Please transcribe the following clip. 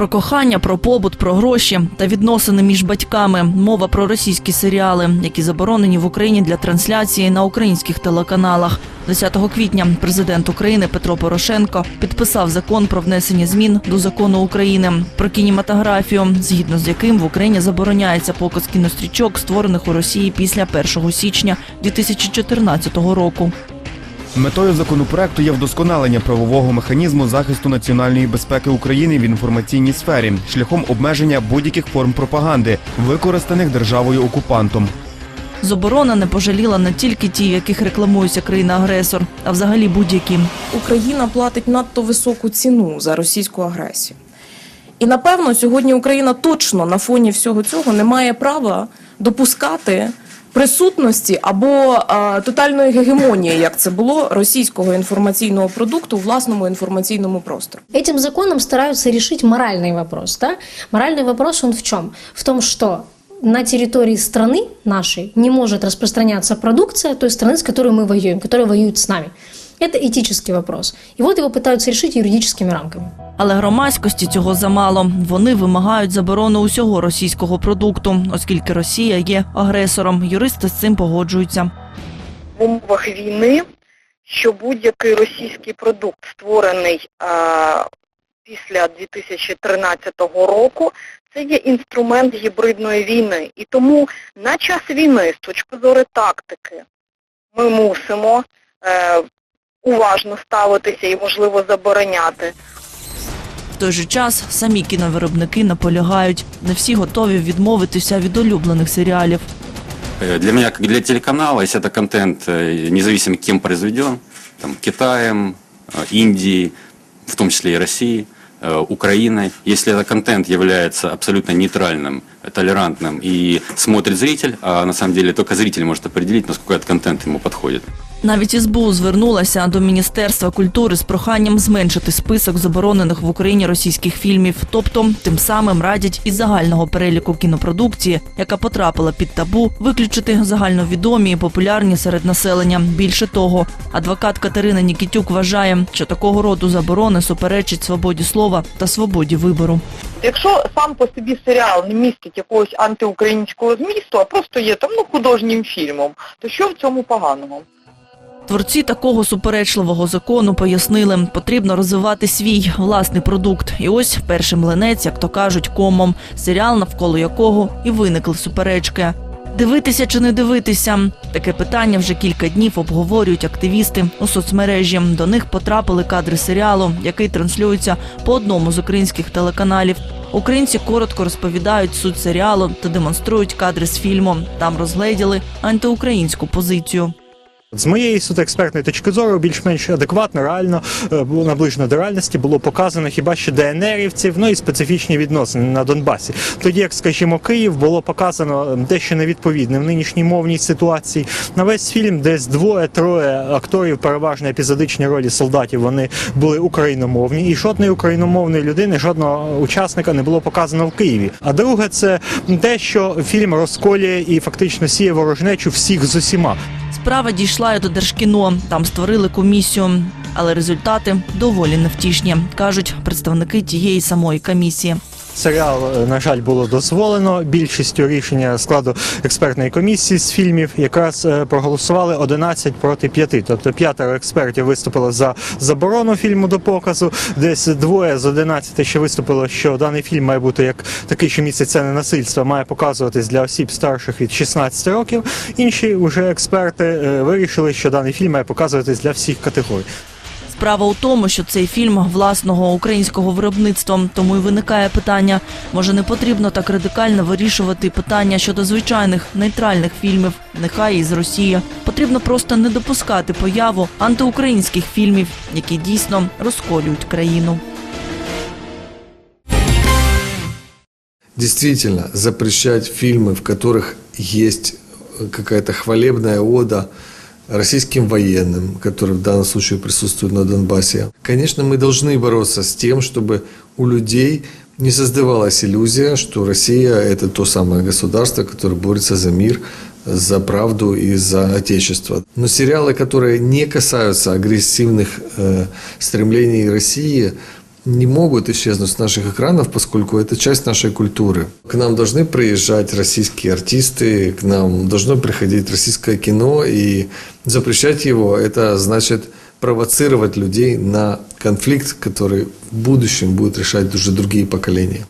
Про кохання, про побут, про гроші та відносини між батьками. Мова про російські серіали, які заборонені в Україні для трансляції на українських телеканалах. 10 квітня президент України Петро Порошенко підписав закон про внесення змін до закону України про кінематографію, згідно з яким в Україні забороняється показ кінострічок, створених у Росії після 1 січня 2014 року. Метою законопроекту є вдосконалення правового механізму захисту національної безпеки України в інформаційній сфері шляхом обмеження будь-яких форм пропаганди, використаних державою окупантом. Заборона не пожаліла не тільки ті, в яких рекламується країна-агресор, а взагалі будь-які. Україна платить надто високу ціну за російську агресію. І напевно сьогодні Україна точно на фоні всього цього не має права допускати присутності або а, тотальної гегемонії, як це було російського інформаційного продукту у власному інформаційному просторі. Этим законом стараются решить моральный вопрос. Да? Моральный вопрос он в чем? В том, что на территории страны нашей не может распространяться продукция той страны, с которой мы воюем, которая воюет с нами. Это этический вопрос. И вот его пытаются решить юридическими рамками. Але громадськості цього замало. Вони вимагають заборону усього російського продукту, оскільки Росія є агресором. Юристи з цим погоджуються. в умовах війни, що будь-який російський продукт, створений а, після 2013 року, це є інструмент гібридної війни. І тому на час війни, з точки зору тактики, ми мусимо е, уважно ставитися і, можливо, забороняти. В той же час самі кіновиробники наполягають. Не всі готові відмовитися від улюблених серіалів. Э, Для меня, как для телеканала, если это контент э, независимо кем произведен, там, Китаем, э, Индией, в том числе и Россией, э, Украиной, если этот контент является абсолютно нейтральным, э, толерантным и смотрит зритель, а на самом деле только зритель может определить, насколько этот контент ему подходит. Навіть СБУ звернулася до Міністерства культури з проханням зменшити список заборонених в Україні російських фільмів, тобто тим самим радять із загального переліку кінопродукції, яка потрапила під табу, виключити загальновідомі і популярні серед населення. Більше того, адвокат Катерина Нікітюк вважає, що такого роду заборони суперечить свободі слова та свободі вибору. Якщо сам по собі серіал не містить якогось антиукраїнського змісту, а просто є там ну художнім фільмом, то що в цьому поганого? Творці такого суперечливого закону пояснили, потрібно розвивати свій власний продукт. І ось перший млинець, як то кажуть, комом серіал, навколо якого і виникли суперечки. Дивитися чи не дивитися? Таке питання вже кілька днів обговорюють активісти у соцмережі. До них потрапили кадри серіалу, який транслюється по одному з українських телеканалів. Українці коротко розповідають суть серіалу та демонструють кадри з фільму. Там розгледіли антиукраїнську позицію. З моєї суто експертної точки зору, більш-менш адекватно, реально е, було наближено до реальності, було показано хіба що ДНРівців, ну і специфічні відносини на Донбасі. Тоді, як скажімо, Київ було показано дещо невідповідне в нинішній мовній ситуації. На весь фільм десь двоє-троє акторів, переважно епізодичні ролі солдатів, вони були україномовні, і жодної україномовної людини, жодного учасника не було показано в Києві. А друге, це те, що фільм розколює і фактично сіє ворожнечу всіх з усіма. Справа дійшла і до Держкіно. Там створили комісію, але результати доволі невтішні, кажуть представники тієї самої комісії. Серіал, е, на жаль, було дозволено. Більшістю рішення складу експертної комісії з фільмів якраз е, проголосували 11 проти 5. Тобто п'ятеро експертів виступило за заборону фільму до показу. Десь двоє з 11 ще виступило, що даний фільм має бути як такий, що місце це не насильство, має показуватись для осіб старших від 16 років. Інші вже експерти е, вирішили, що даний фільм має показуватись для всіх категорій. Справа у тому, що цей фільм власного українського виробництва, тому й виникає питання: може не потрібно так радикально вирішувати питання щодо звичайних нейтральних фільмів, нехай і з Росії. Потрібно просто не допускати появу антиукраїнських фільмів, які дійсно розколюють країну. действительно запрещать фильмы, в которых есть какая-то хвалебная ода российским военным, которые в данном случае присутствуют на Донбассе. Конечно, мы должны бороться с тем, чтобы у людей не создавалась иллюзия, что Россия – это то самое государство, которое борется за мир, за правду и за отечество. Но сериалы, которые не касаются агрессивных э, стремлений России, не могут исчезнуть с наших экранов, поскольку это часть нашей культуры. К нам должны приезжать российские артисты, к нам должно приходить российское кино, и запрещать его – это значит провоцировать людей на конфликт, который в будущем будет решать уже другие поколения.